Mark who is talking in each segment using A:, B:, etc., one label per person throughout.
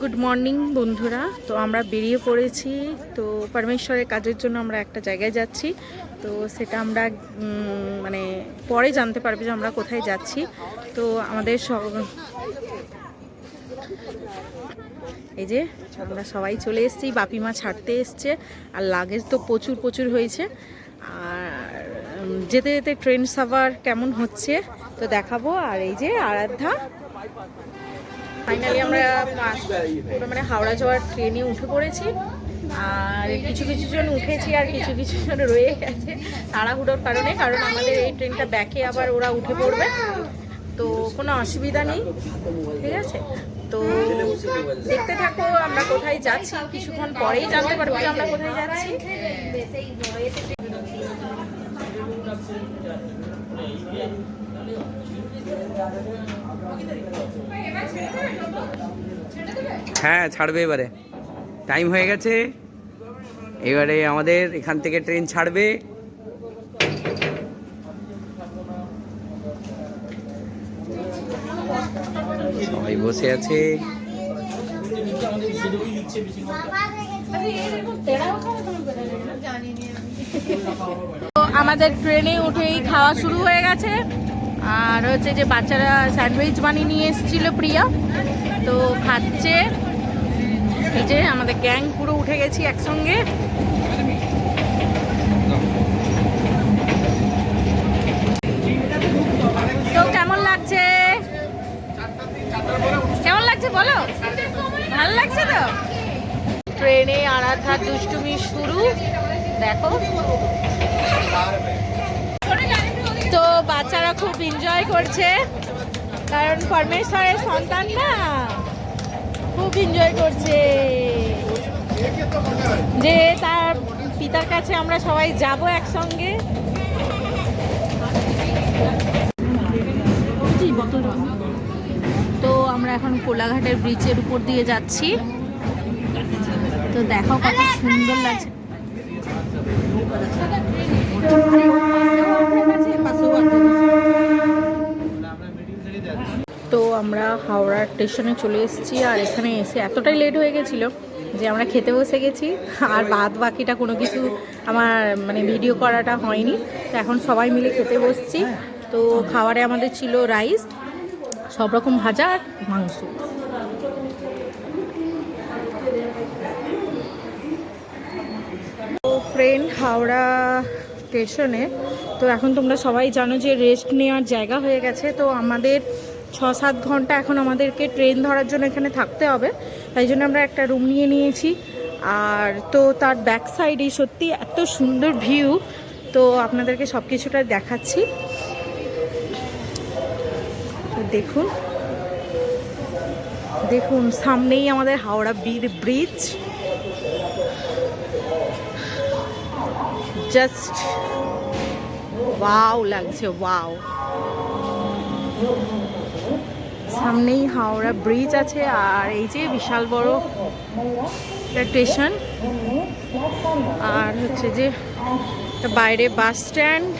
A: Good morning বন্ধুরা। তো আমরা বেরিয়ে পড়েছি। তো পরমেশ্বরের কাজের জন্য আমরা একটা জায়গায় যাচ্ছি। তো সেটা আমরা মানে পরে জানতে পারবে যে আমরা কোথায় যাচ্ছি। তো আমাদের এই যে, আমরা সবাই চলে এসেছি। বাপিমা ছাড়তে এসছে। আর লাগেজ তো প্রচুর প্রচুর হয়েছে। আর যেতে যেতে ট্রেন সাফার কেমন হচ্ছে, তো দেখাবো। আর এই যে আরাধ্যা ফাইনালি আমরা পুরো মানে হাওড়া যাওয়ার ট্রেনে উঠে পড়েছি। আর কিছু কিছু জন উঠেছি আর কিছু কিছু জন রয়ে গেছে তাড়াহুড়োর কারণে, কারণ আমাদের এই ট্রেনটা ব্যাকে আবার ওরা উঠে পড়বে। তো কোনো অসুবিধা নেই, ঠিক আছে? তো দেখতে থাকো আমরা কোথায় যাচ্ছি, কিছুক্ষণ পরেই জানতে পারব যে আমরা কোথায় যাচ্ছি।
B: হ্যাঁ ছাড়বে এবারে। টাইম হয়ে গেছে। এবারে আমাদের এখান থেকে ট্রেন ছাড়বে। সবাই বসে আছে।
A: আমাদের ট্রেনে উঠেই খাওয়া শুরু হয়ে গেছে। আর হচ্ছে যে বাচ্চারা স্যান্ডউইচ বানিয়ে নিয়ে এসেছিল প্রিয়া, তো খাচ্ছে। এই যে আমাদের গ্যাং পুরো উঠে গেছি একসঙ্গে। তো কেমন লাগছে? কেমন লাগছে বলো? ভালো লাগছে তো? ট্রেনে আরাধা দুষ্টুমি শুরু। দেখো তো বাচ্চারা খুব এনজয় করছে। কারণ পরমেশ্বরের সন্তান না খুব এনজয় করছে। যে তার পিতার কাছে আমরা সবাই যাব একসঙ্গে। তো আমরা এখন কোলাঘাটের ব্রিজের উপর দিয়ে যাচ্ছি। তো দেখো কত সুন্দর লাগছে। তো আমরা হাওড়া স্টেশনে চলে এসেছি আর এখানে এসে এতটাই লেট হয়ে গেছিল যে আমরা খেতে বসে গেছি। আর বাদ বাকিটা কোনো কিছু আমার মানে ভিডিও করাটা হয়নি। তো এখন সবাই মিলে খেতে বসছি। তো খাবারে আমাদের ছিল রাইস সব রকম ভাজা আর মাংস। ফ্রেন্ড হাওড়া স্টেশনে, তো এখন তোমরা সবাই জানো যে রেস্ট নেওয়ার জায়গা হয়ে গেছে। তো আমাদের ছ সাত ঘণ্টা এখন আমাদেরকে ট্রেন ধরার জন্য এখানে থাকতে হবে। তাই জন্য আমরা একটা রুম নিয়ে নিয়েছি। আর তো তার ব্যাক সাইডে সত্যি এত সুন্দর ভিউ তো আপনাদেরকে সব কিছুটা দেখাচ্ছি দেখুন। দেখুন, সামনেই আমাদের হাওড়া বীর ব্রিজ জাস্ট ওয়াও লাগছে ওয়াও সামনেই হাওড়া ব্রিজ আছে আর এই যে বিশাল বড় স্টেশন। আর হচ্ছে যে বাইরে বাস স্ট্যান্ড,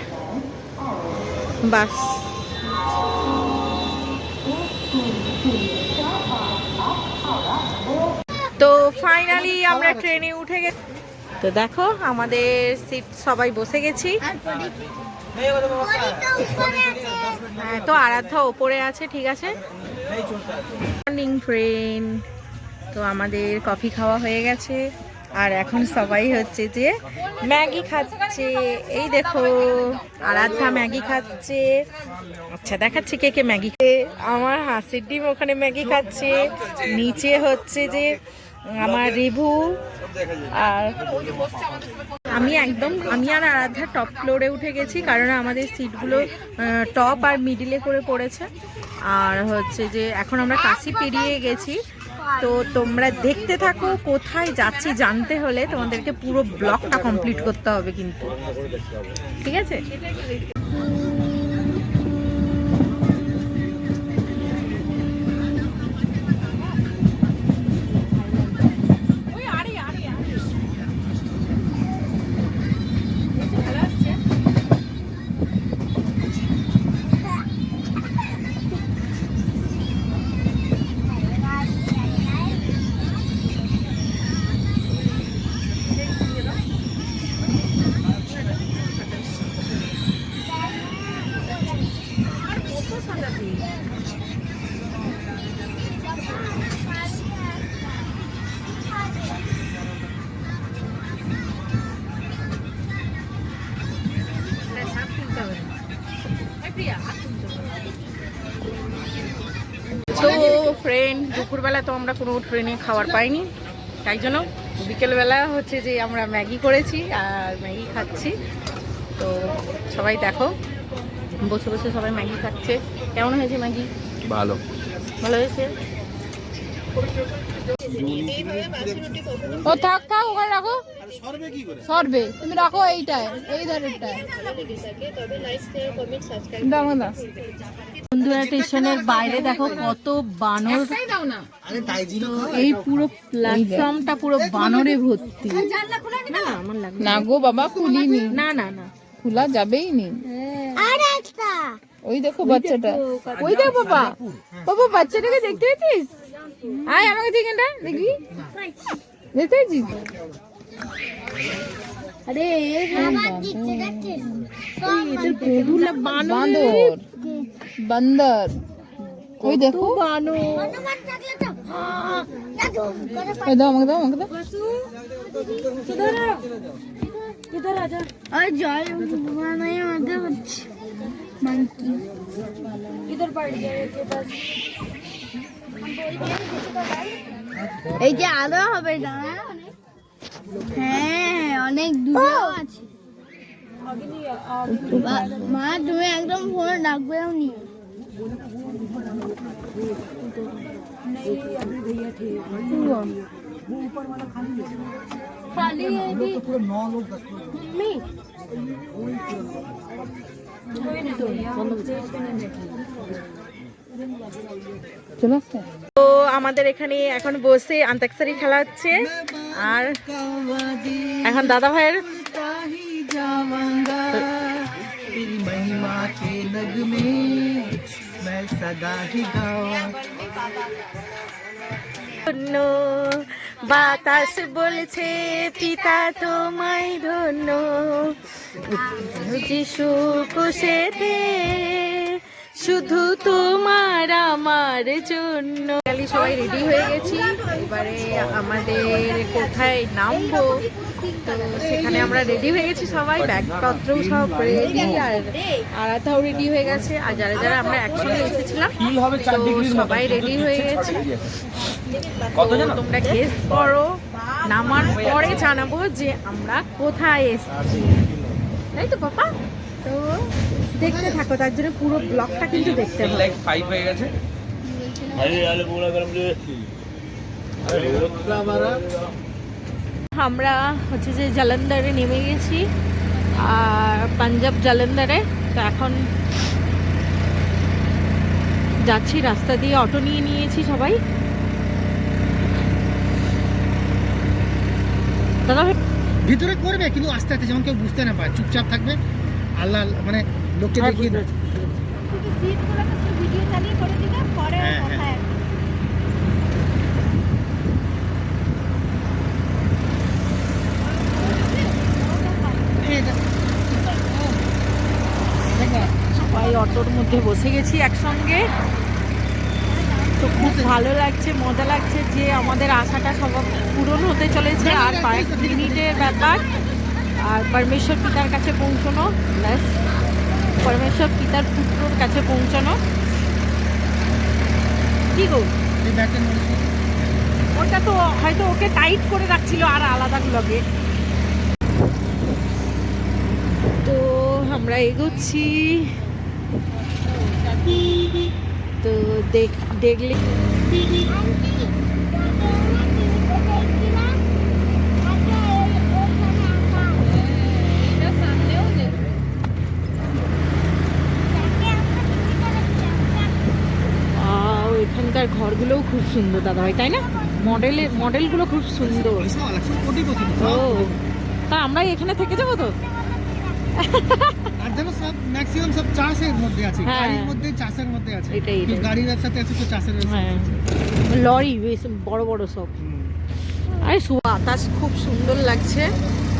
A: বাস। তো ফাইনালি আমরা ট্রেনে উঠে গেছি তো দেখো আমাদের সিট সবাই বসে গেছি। হ্যাঁ তো আরাধ্যা ওপরে আছে, ঠিক আছে? মর্নিং ফ্রেন্ড তো আমাদের কফি খাওয়া হয়ে গেছে। আর এখন সবাই হচ্ছে যে ম্যাগি খাচ্ছে। এই দেখো, আরাধ্যা ম্যাগি খাচ্ছে। আচ্ছা দেখাচ্ছি কে কে ম্যাগি আমার হাসির ডিম ওখানে ম্যাগি খাচ্ছে। নিচে হচ্ছে যে আমার রিভু আর আমি একদম, আমি আর আরাধ্যা টপ ফ্লোরে উঠে গেছি কারণ আমাদের সিটগুলো টপ আর মিডিলে করে পড়েছে। আর হচ্ছে যে এখন আমরা কাশি পেরিয়ে গেছি। তো তোমরা দেখতে থাকো কোথায় যাচ্ছি জানতে হলে তোমাদেরকে পুরো ব্লকটা কমপ্লিট করতে হবে কিন্তু। ঠিক আছে? দুপুরবেলা তো আমরা কোনো ট্রেনে খাবার পাইনি তাই জন্য বিকেলবেলা হচ্ছে যে আমরা ম্যাগি করেছি আর ম্যাগি খাচ্ছি। তো সবাই দেখো বসে বসে সবাই ম্যাগি খাচ্ছে। কেমন হয়েছে ম্যাগি?
B: ভালো।
A: ভালো হয়েছে? ও থাক থাক ওখানে রাখো। সরবে তুমি রাখো এইটায় এই ধারেরটায় দাও। বন্ধুরা স্টেশনের বাইরে দেখো কত বানর। এই পুরো প্ল্যাটফর্মটা পুরো বানরে ভর্তি। না আমার
C: গো বাবা খুলিনি।
A: না না না।
C: খোলা যাবেই নি। ওই দেখো বাচ্চাটা। ওই দেখো বাবা। বাবা বাচ্চাটাকে দেখতে পেয়েছিস? আয় আমাকে চিকেনটা দেখবি দেখতে পেয়েছিস?
A: আরে
C: বান্দর বান্দর ওই দেখো ওই দাও আমাকে দাও আমাকে দাও
D: और जॉय नहीं मजा হচ্ছে मंकी इधर पड़ गया के पास এই যে আলো হবে না হ্যাঁ অনেক দূরেও আছে বা- মা তুমি একদম ফোনে ডাকবেও নি খালি मम्मी
C: চলে আসছে
A: তো আমাদের এখানে এখন বসে আন্তাক্ষরী খেলা হচ্ছে আর এখন দাদা ভাইয়ের ধন্য বাতাস বলছে পিতা তোমায় ধন্য। যিশু কুশেতে শুধু তোমার আমার জন্য। সবাই রেডি হয়ে গেছি। এবারে আমাদের কোথায় নামবো? তো সেখানে আমরা রেডি হয়ে গেছি সবাই। ব্যাগপত্রও সব রেডি আর আরাধাও রেডি হয়ে গেছে। আর যারা যারা আমরা একসঙ্গে এসেছিলাম তো সবাই রেডি হয়ে গেছে। তোমরা গেস করো। নামার পরে জানাব যে আমরা কোথায় এসেছি। তাই তো পাপা? তো দেখতে থাকো তার জন্য পুরো ব্লগটা কিন্তু দেখতে হবে।
B: লাইক হয়ে গেছে।
A: আমরা হচ্ছে যে জলন্ধরে নেমে গেছি আর পাঞ্জাব জলন্ধরে তো এখন যাচ্ছি রাস্তা দিয়ে অটো নিয়ে নিয়েছি সবাই। দাদা
E: ভিতরে করবে কিন্তু আস্তে আস্তে যেমন কেউ বুঝতে না পারে চুপচাপ থাকবে আল্লাহ মানে লোককে দেখিয়ে দেবে।
D: ভিডিও চালিয়ে করে দিবে পরে
A: সবাই অটোর মধ্যে বসে গেছি একসঙ্গে। তো খুব ভালো লাগছে মজা লাগছে যে আমাদের আশাটা সব পূরণ হতে চলেছে। আর কয়েক মিনিটের ব্যাপার। আর পরমেশ্বর পিতার কাছে পৌঁছানো। ব্যাস। পরমেশ্বর পিতার পুত্রর কাছে পৌঁছানো। কি গো?
E: এই।
A: ওটা তো হয়তো ওকে টাইট করে রাখছিল আর আলাদা ব্লগে। তো আমরা এগোচ্ছি। তো দেখ দেখলে এখানকার ঘরগুলোও খুব সুন্দর দাদা ভাই তাই না? মডেলের মডেলগুলো খুব সুন্দর। ও তা আমরা এখানে থেকে যাব তো?
E: আর দেখো সব ম্যাক্সিমাম সব চাষের মধ্যে আছে
A: হ্যাঁ।
E: গাড়ির মধ্যে চাষের মধ্যে আছে।
A: এটাই।
E: গাড়ির ব্যবসাতে আছে তো চাষের
A: হ্যাঁ। লরি বেশ বড় বড় সব। আরে বাতাস খুব সুন্দর লাগছে।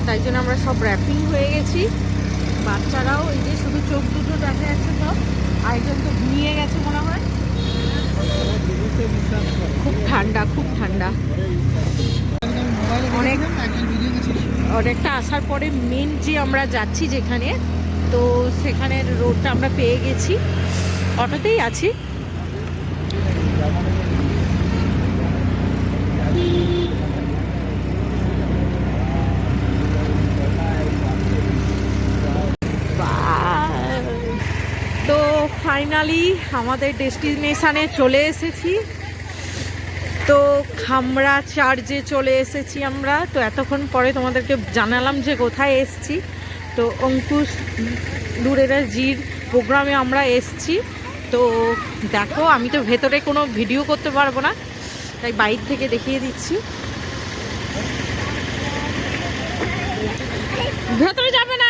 A: তাই জন্য আমরা সব র্যাপিং হয়ে গেছি। বাচ্চারাও এই যে শুধু চোখ দুটো দেখা যাচ্ছে সব। আরেকজন তো ঘুমিয়ে গেছে মনে হয়। খুব ঠান্ডা খুব ঠান্ডা। অনেক- অনেকটা আসার পরে মেন যে আমরা যাচ্ছি যেখানে, তো সেখানের রোডটা আমরা পেয়ে গেছি। অটোতেই আছি। ফাইনালি আমাদের ডেস্টিনেশানে চলে এসেছি। তো খামড়া চার্জে চলে এসেছি আমরা। তো এতক্ষণ পরে তোমাদেরকে জানালাম যে কোথায় এসছি। তো অঙ্কুশ দূরেরা জির প্রোগ্রামে আমরা এসছি। তো দেখো, আমি তো ভেতরে কোনো ভিডিও করতে পারব না, তাই বাইর থেকে দেখিয়ে দিচ্ছি। ভেতরে যাবে না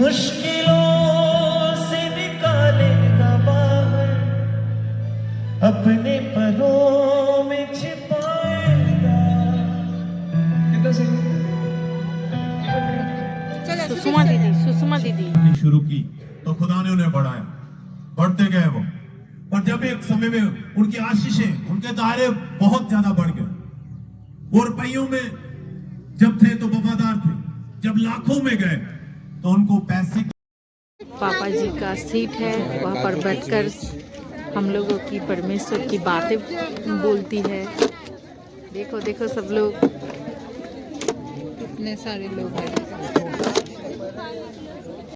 F: मुश्किलों से निकालेगा बाहर। अपने परों में छिपाएगा।
A: कितना सही? सुषमा दीदी
G: सुषमा दीदी। शुरू की तो खुदा ने उन्हें बढ़ाया। बढ़ते गए वो। और जब एक समय में उनकी आशीषें उनके दायरे बहुत ज़्यादा बढ़ गए। वो रुपयों में जब थे तो वफादार थे। जब लाखों में गए तो उनको पैसे
A: पापा जी का सीट है, वहाँ पर बैठकर हम लोगों की परमेश्वर की बातें बोलती है। देखो देखो सब लोग
C: इतने सारे लोग हैं।